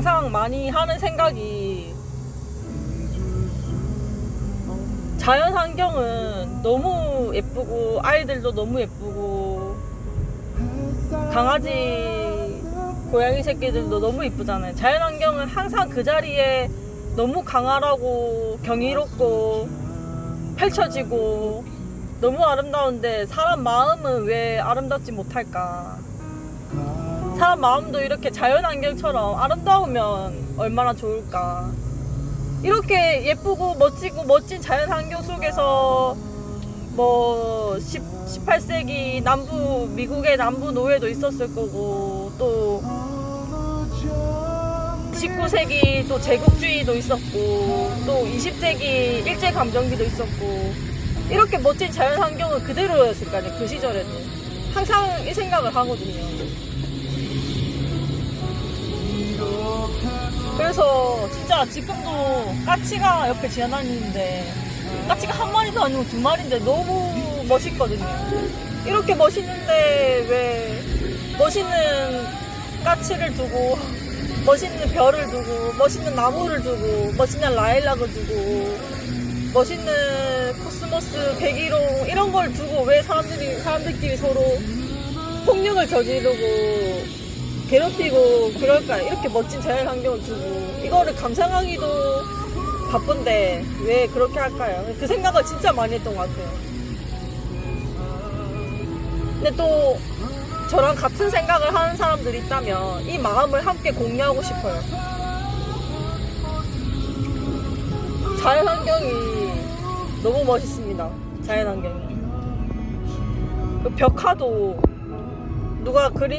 항상 많이 하는 생각이 자연 환경은 너무 예쁘고 아이들도 너무 예쁘고 강아지 고양이 새끼들도 너무 이쁘잖아요. 자연 환경은 항상 그 자리에 너무 강하라고 경이롭고 펼쳐지고 너무 아름다운데 사람 마음은 왜 아름답지 못할까? 사람 마음도 이렇게 자연 환경처럼 아름다우면 얼마나 좋을까? 이렇게 예쁘고 멋지고 멋진 자연 환경 속에서 뭐 10, 18세기 남부 미국의 남부 노예도 있었을 거고 또 19세기 또 제국주의도 있었고 또 20세기 일제 감정기도 있었고 이렇게 멋진 자연 환경은 그대로였을 거 아니에요 그 시절에는 항상 이 생각을 하거든요 그래서 진짜 지금도 까치가 옆에 지나다니는데 까치가 한 마리도 아니고 두 마리인데 너무 멋있거든요. 이렇게 멋있는데 왜 멋있는 까치를 두고 멋있는 별을 두고 멋있는 나무를 두고 멋있는 라일락을 두고 멋있는 코스모스 백일홍 이런 걸 두고 왜 사람들이 사람들끼리 서로 폭력을 저지르고 괴롭히고 그럴까 이렇게 멋진 자연 환경을 두고 이거를 감상하기도 바쁜데 왜 그렇게 할까요? 그 생각을 진짜 많이 했던 것 같아요. 근데 또 저랑 같은 생각을 하는 사람들이 있다면 이 마음을 함께 공유하고 싶어요. 자연 환경이 너무 멋있습니다. 자연 환경이. 그 벽화도 누가 그린